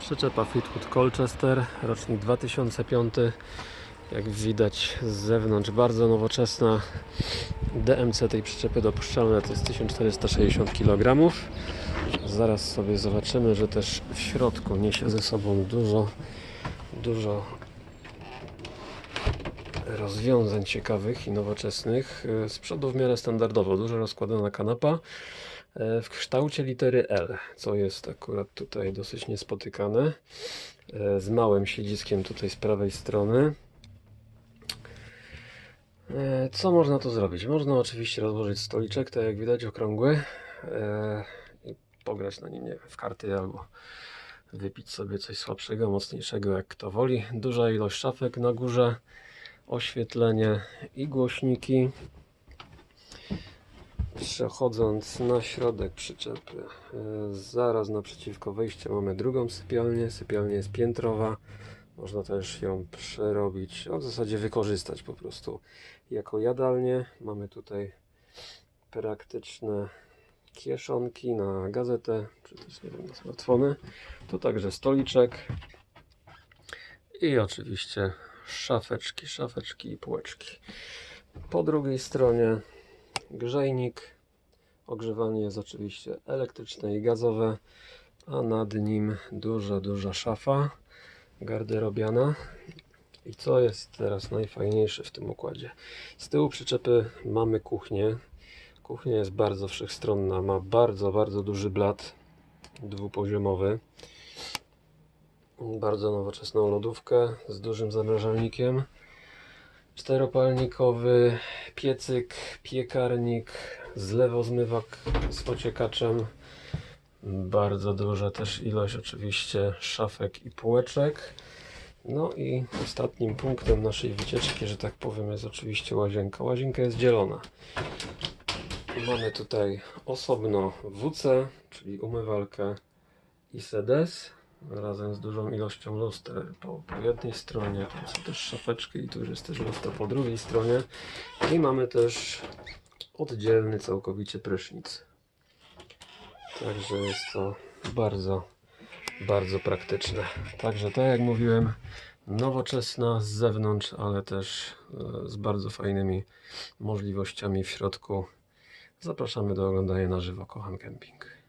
Przyczepa Fleetwood Colchester, rocznik 2005. Jak widać z zewnątrz bardzo nowoczesna. DMC tej przyczepy dopuszczalne to jest 1460 kg. Zaraz sobie zobaczymy, że też w środku niesie ze sobą dużo, dużo rozwiązań ciekawych i nowoczesnych. E, Z przodu w miarę standardowo, dużo rozkładana kanapa w kształcie litery L, co jest akurat tutaj dosyć niespotykane. E, Z małym siedziskiem tutaj z prawej strony. E, Co można tu zrobić? Można oczywiście rozłożyć stoliczek, tak jak widać, okrągły e, i pograć na nim nie w karty albo wypić sobie coś słabszego, mocniejszego, jak kto woli. Duża ilość szafek na górze, oświetlenie i głośniki. Przechodząc na środek przyczepy, e, zaraz naprzeciwko wejścia mamy drugą sypialnię. Sypialnia jest piętrowa. Można też ją przerobić, a w zasadzie wykorzystać po prostu jako jadalnię. Mamy tutaj praktyczne kieszonki na gazetę, czy też nie wiem, na smartfony. Tu także stoliczek i oczywiście szafeczki, szafeczki i półeczki. Po drugiej stronie grzejnik. Ogrzewanie jest oczywiście elektryczne i gazowe, a nad nim duża, duża szafa garderobiana. I co jest teraz najfajniejsze w tym układzie? Z tyłu przyczepy mamy kuchnię. Kuchnia jest bardzo wszechstronna, ma bardzo, bardzo duży blat dwupoziomowy. Bardzo nowoczesną lodówkę z dużym zamrażalnikiem. Czteropalnikowy piecyk, piekarnik, zlewozmywak z ociekaczem. Bardzo duża też ilość oczywiście szafek i półeczek. No i ostatnim punktem naszej wycieczki, że tak powiem, jest oczywiście łazienka. Łazienka jest dzielona. Mamy tutaj osobno WC, czyli umywalkę i sedes razem z dużą ilością luster po, po jednej stronie. Tu są też szafeczki i tu już jest też lustro po drugiej stronie. I mamy też oddzielny całkowicie prysznic. Także jest to bardzo, bardzo praktyczne. Także tak jak mówiłem, nowoczesna z zewnątrz, ale też e, z bardzo fajnymi możliwościami w środku. Zapraszamy do oglądania na żywo. Kocham kemping.